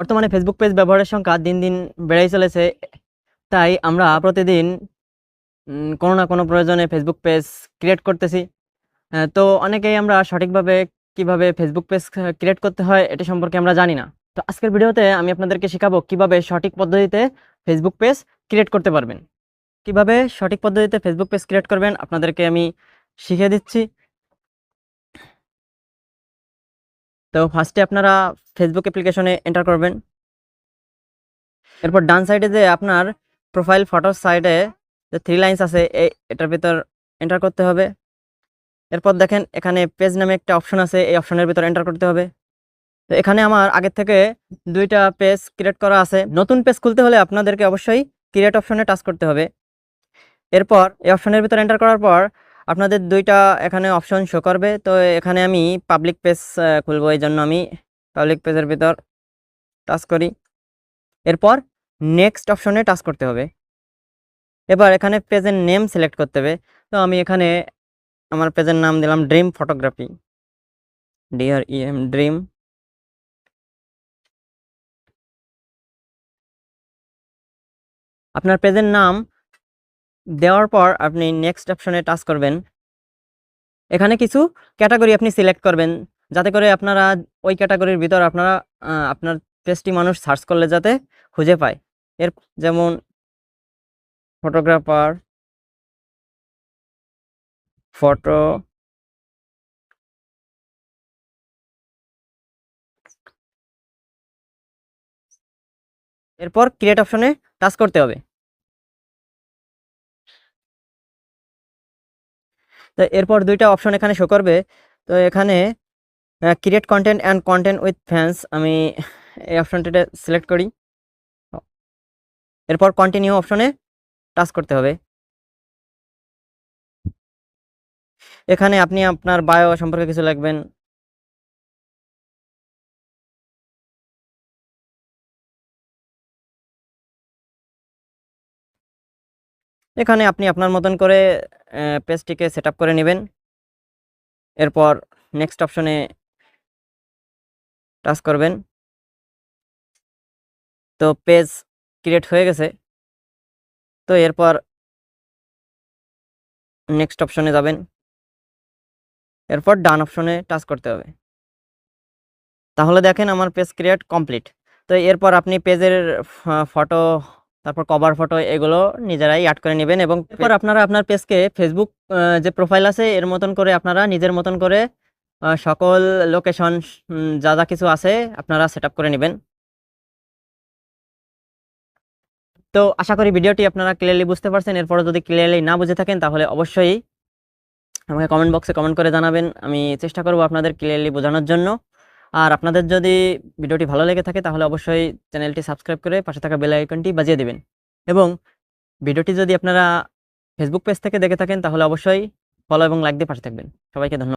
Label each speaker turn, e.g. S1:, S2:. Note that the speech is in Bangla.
S1: বর্তমানে ফেসবুক পেজ ব্যবহারের সংখ্যা দিন দিন বেড়েই চলেছে। তাই আমরা প্রতিদিন কোনো না কোনো প্রয়োজনে ফেসবুক পেজ ক্রিয়েট করতেছি। তো অনেকেই আমরা সঠিকভাবে কীভাবে ফেসবুক পেজ ক্রিয়েট করতে হয় এটা সম্পর্কে আমরা জানি না। তো আজকের ভিডিওতে আমি আপনাদেরকে শেখাবো কীভাবে সঠিক পদ্ধতিতে ফেসবুক পেজ ক্রিয়েট করতে পারবেন। কীভাবে সঠিক পদ্ধতিতে ফেসবুক পেজ ক্রিয়েট করবেন আপনাদেরকে আমি শিখিয়ে দিচ্ছি। তো ফার্স্টে আপনারা ফেসবুক অ্যাপ্লিকেশনে এন্টার করবেন। এরপর ডান সাইডে যে আপনার প্রোফাইল ফটোর সাইডে যে থ্রি লাইন্স আছে এটার ভিতর এন্টার করতে হবে। এরপর দেখেন এখানে পেজ নামে একটা অপশন আছে, এই অপশনের ভিতর এন্টার করতে হবে। তো এখানে আমার আগের থেকে দুইটা পেজ ক্রিয়েট করা আছে। নতুন পেজ খুলতে হলে আপনাদেরকে অবশ্যই ক্রিয়েট অপশনে টাচ করতে হবে। এরপর এই অপশনের ভিতর এন্টার করার পর আপনাদের দুইটা এখানে অপশন শো করবে। তো এখানে আমি পাবলিক পেজ খুলবো এই জন্য আমি পাবলিক পেজের ভিতর টাচ করি। এরপর নেক্সট অপশনে টাচ করতে হবে। এবার এখানে পেজের নেম সিলেক্ট করতে হবে। তো আমি এখানে আমার পেজের নাম দিলাম dream photography D R E M dream আপনার পেজের নাম দেওয়ার পর আপনি নেক্সট অপশনে টাচ করবেন। এখানে কিছু ক্যাটাগরি আপনি সিলেক্ট করবেন, যাতে করে আপনারা ওই ক্যাটাগরির ভিতর আপনারা আপনার পেজটি মানুষ সার্চ করলে যাতে খুঁজে পায়। এর যেমন ফটোগ্রাফার ফটো এরপর ক্রিয়েট অপশনে টাচ করতে হবে। তো এরপর দুইটা অপশন এখানে শো করবে। তো এখানে create content and content with fans আমি এই অপশনটিতে সিলেক্ট করি। এরপর কন্টিনিউ অপশনে টাচ করতে হবে। এখানে আপনি আপনার বায়ো সম্পর্কে কিছু লিখবেন। এখানে আপনি আপনার মতন করে পেজটিকে সেট করে নেবেন। এরপর নেক্সট অপশনে টাচ করবেন। তো পেজ ক্রিয়েট হয়ে গেছে। তো এরপর নেক্সট অপশনে যাবেন। এরপর ডান অপশনে টাচ করতে হবে। তাহলে দেখেন আমার পেজ ক্রিয়েট কমপ্লিট তো এরপর আপনি পেজের ফটো তারপর কভার ফটো এগুলো নিজেরাই অ্যাড করে নেবেন এবং এরপর আপনারা আপনার পেজকে ফেসবুক যে প্রোফাইল আছে এর মতন করে আপনারা নিজের মতন করে সকল লোকেশন যা যা কিছু আছে আপনারা সেট করে নেবেন। তো আশা করি ভিডিওটি আপনারা ক্লিয়ারলি বুঝতে পারছেন। এরপর যদি ক্লিয়ারলি না বুঝে থাকেন তাহলে অবশ্যই আমাকে কমেন্ট বক্সে কমেন্ট করে জানাবেন। আমি চেষ্টা করব আপনাদের ক্লিয়ারলি বোঝানোর জন্য। আর আপনাদের যদি ভিডিওটি ভালো লেগে থাকে, তাহলে অবশ্যই চ্যানেলটি সাবস্ক্রাইব করে পাশে থাকা বেল আইকনটি বাজিয়ে দেবেন। এবং ভিডিওটি যদি আপনারা ফেসবুক পেজ থেকে দেখে থাকেন, তাহলে অবশ্যই ফলো এবং লাইক দিয়ে পাশে থাকবেন। সবাইকে ধন্যবাদ।